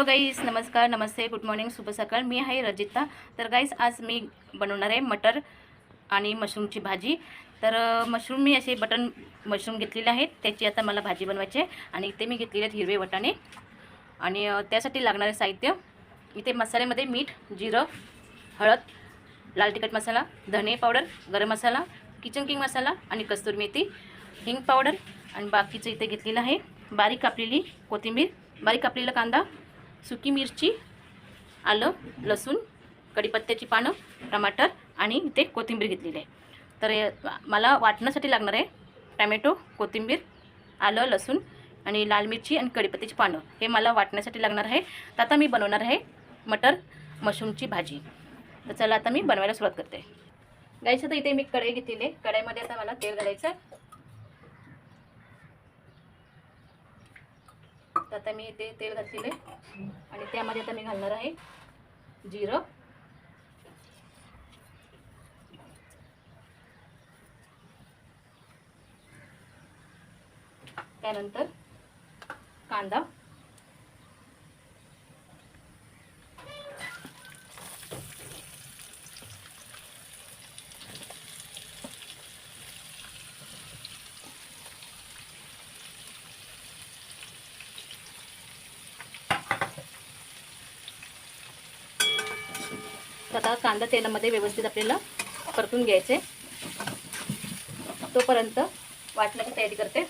Hello गाईस नमस्कार नमस्ते good morning शुभ सकाळ. मी आहे रजिता. तर गाईस आज मी बनवणार आहे मटर आणि मशरूमची भाजी. तर मशरूम मी असे बटन मशरूम घेतलेले आहेत. त्याची आता मला भाजी बनवायची आहे आणि इथे मी घेतलेले आहेत हिरवे वटाणे. आणि त्यासाठी लागणारे साहित्य. इथे मसाल्यामध्ये मीठ जिरं हळद लाल तिखट मसाला धने पावडर गरम मसाला किचन किंग मसाला आणि कस्तुरी मेथी हिंग पावडर. आणि बाकीचं इथे घेतलेलं आहे बारीक कापलेली कोथिंबीर बारीक कापलेला कांदा सुकी मिरची आलं लसूण कढीपत्त्याची पानं टमाटर आणि इथे कोथिंबीर घेतलेली आहे. तर मला वाटण्यासाठी लागणार आहे टॅमॅटो कोथिंबीर आलं लसूण आणि लाल मिरची आणि कढीपत्त्याची पानं. हे मला वाटण्यासाठी लागणार आहे. तर आता मी बनवणार आहे मटर मशरूमची भाजी. तर चला आता मी बनवायला सुरुवात करते. गायचं तर इथे मी कढई घेतलेली आहे. कढईमध्ये आता मला तेल घालायचं आहे तर आता मी इथे तेल घातलेलं आहे. आणि त्यामध्ये आता मी घालणार आहे जिरं. त्यानंतर कांदा. आता कांदा तेलामध्ये व्यवस्थित आपल्याला परतून घ्यायचे. तोपर्यंत वाटण्याची तयारी करते.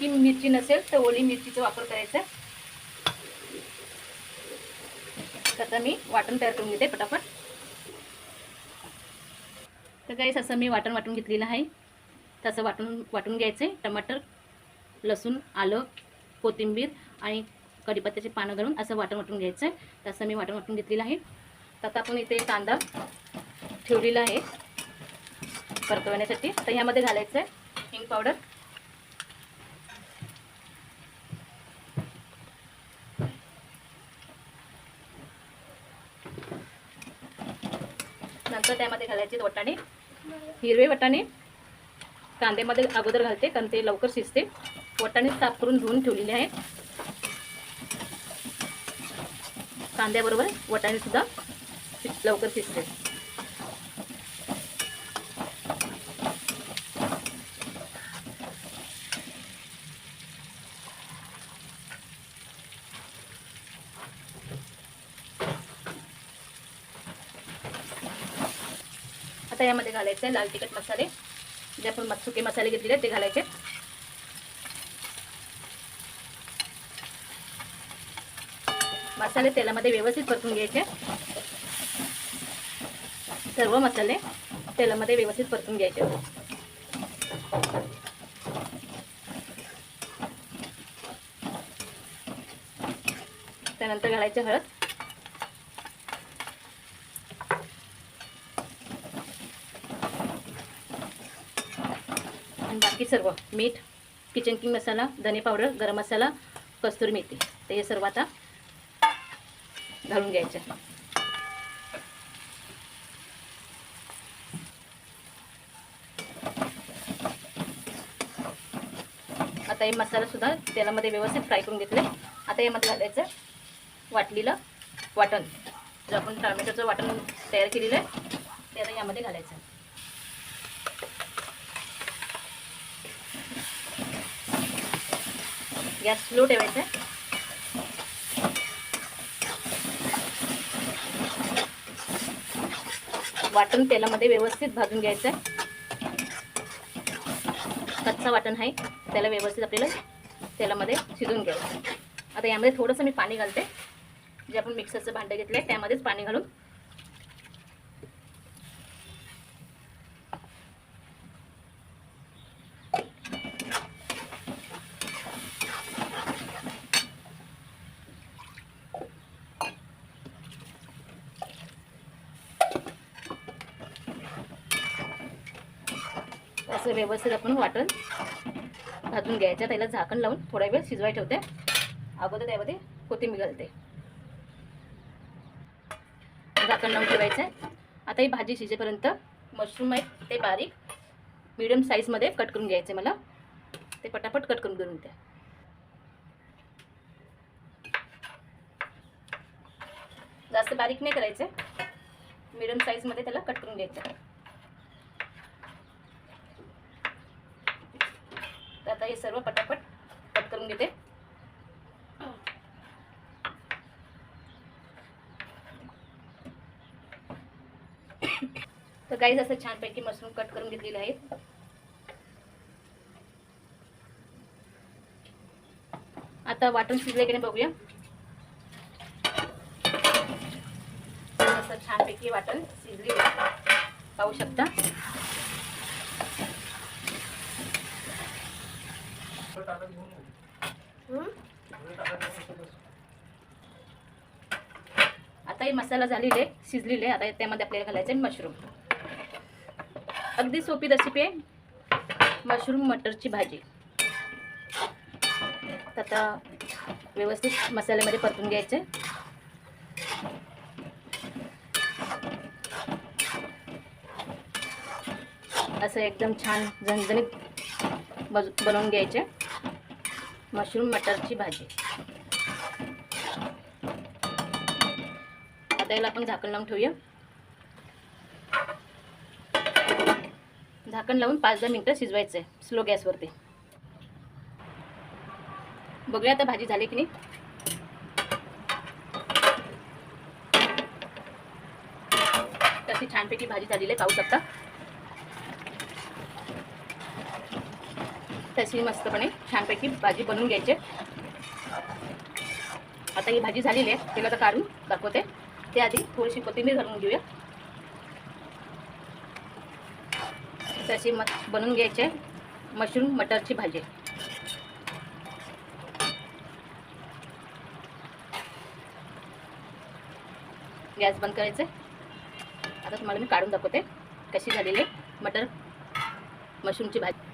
सुकी मिरची नसेल तर ओली मिरचीचा वापर करायचा. आता मी वाटण तयार करून घेते पटापट. तर काहीच असं मी वाटण वाटून घेतलेलं आहे. तसं वाटून वाटून घ्यायचं. आहे टमाटर लसूण आलं कोथिंबीर आणि कढीपत्त्याचे पानं घालून असं वाटण वाटून घ्यायचं. आहे तसं मी वाटण वाटून घेतलेलं आहे. तर आता आपण इथे कांदा ठेवलेला आहे परतवण्यासाठी. तर ह्यामध्ये घालायचं आहे हिंग पावडर. नंतर त्यामध्ये घालायचे वटाणे हिरवे वटाणे. कांद्यामध्ये अगोदर घालते कारण ते लवकर शिजते. वटाणे साफ करून धुवून ठेवलेले आहेत. कांद्याबरोबर वटाणेसुद्धा लवकर शिजते. आता यामध्ये घालायचे आहे लाल तिखट मसाले. जे आपण मस- सुके मसाले घेतलेले ते घालायचे. मसाले तेलामध्ये व्यवस्थित परतून घ्यायचे. सर्व मसाले तेलामध्ये व्यवस्थित परतून घ्यायचे. त्यानंतर घालायचे हळद आणि बाकी सर्व मीठ किचन किंग मसाला धने पावडर गरम मसाला कस्तुरी मेथी. तर हे सर्व आता घालून घ्यायचं. आता हे मसालासुद्धा तेलामध्ये व्यवस्थित फ्राय करून घेतले. आता यामध्ये घालायचं वाटलेलं वाटण. जे आपण टॉमॅटोचं वाटण तयार केलेलं आहे ते आता यामध्ये घालायचं. गॅस स्लो ठेवायचा वाटण तेलामध्ये व्यवस्थित भाजून घ्यायचं आहे. कच्चा वाटण आहे त्याला व्यवस्थित आपल्याला तेलामध्ये शिजून घ्यायचं आता यामध्ये थोडंसं मी पाणी घालते. जे आपण मिक्सरचं भांडं घेतलं आहे त्यामध्येच पाणी घालून असं व्यवस्थित आपण वाटण भाजून घ्यायचं. त्याला झाकण लावून थोडा वेळ शिजवाय ठेवते. अगोदर त्यामध्ये कोथिंबीर घालते. झाकण लावून ठेवायचं आहे आता ही भाजी शिजेपर्यंत मशरूम आहे ते बारीक मिडियम साईजमध्ये कट करून घ्यायचे मला. ते पटापट कट करून घेऊन द्या जास्त बारीक नाही करायचे मिडियम साईजमध्ये त्याला कट करून घ्यायचं तर आता हे सर्व पटापट कट करून घेते. तर काही असं छानपैकी मशरूम कट करून घेतलेले आहेत आता वाटून शिजले की नाही बघूया असं छानपैकी वाटण शिजले पाहू शकता. आता हे मसाला झालेले शिजलेले. आता त्यामध्ये आपल्याला घालायचे मशरूम अगदी सोपी रेसिपी आहे. मशरूम मटरची भाजी. आता व्यवस्थित मसाल्यामध्ये परतून घ्यायचे. असं एकदम छान झणझणीत बज बनवून घ्यायचे. मशरूम मटरची भाजी. आता याला आपण झाकण लावून ठेवूया. झाकण लावून पाच दहा मिनटं शिजवायचं आहे स्लो गॅसवरती. बघूया आता भाजी झाली की नाही. तशी छानपैकी भाजी झालेली आहे पाहू शकता. तशी मस्तपणे छानपैकी भाजी बनवून घ्यायची. आता ही भाजी झालेली आहे. तिला तर काढून दाखवते. ते आधी थोडीशी कोथिंबीर घालून घेऊया. तशी मग बनवून घ्यायचे मशरूम मटरची भाजी. गॅस बंद करायचं आता तुम्हाला मी काढून दाखवते कशी झालेली आहे मटर मशरूमची भाजी.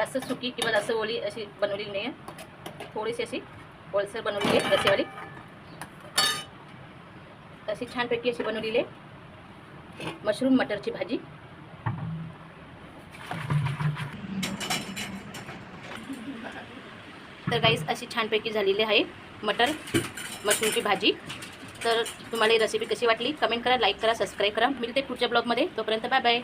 जास्त सुकी किंवा जास्त ओली अशी बनवलेली नाही आहे थोडीशी अशी ओलसर बनवलेली आहे रसेवाली अशी छानपैकी अशी बनवलेली आहे. मशरूम मटरची भाजी. तर गाईस अशी छानपैकी झालेली आहे मटर मशरूमची भाजी. तर तुम्हाला ही रेसिपी कशी वाटली? कमेंट करा लाईक करा सबस्क्राईब करा. मिळते पुढच्या ब्लॉगमध्ये तोपर्यंत बाय बाय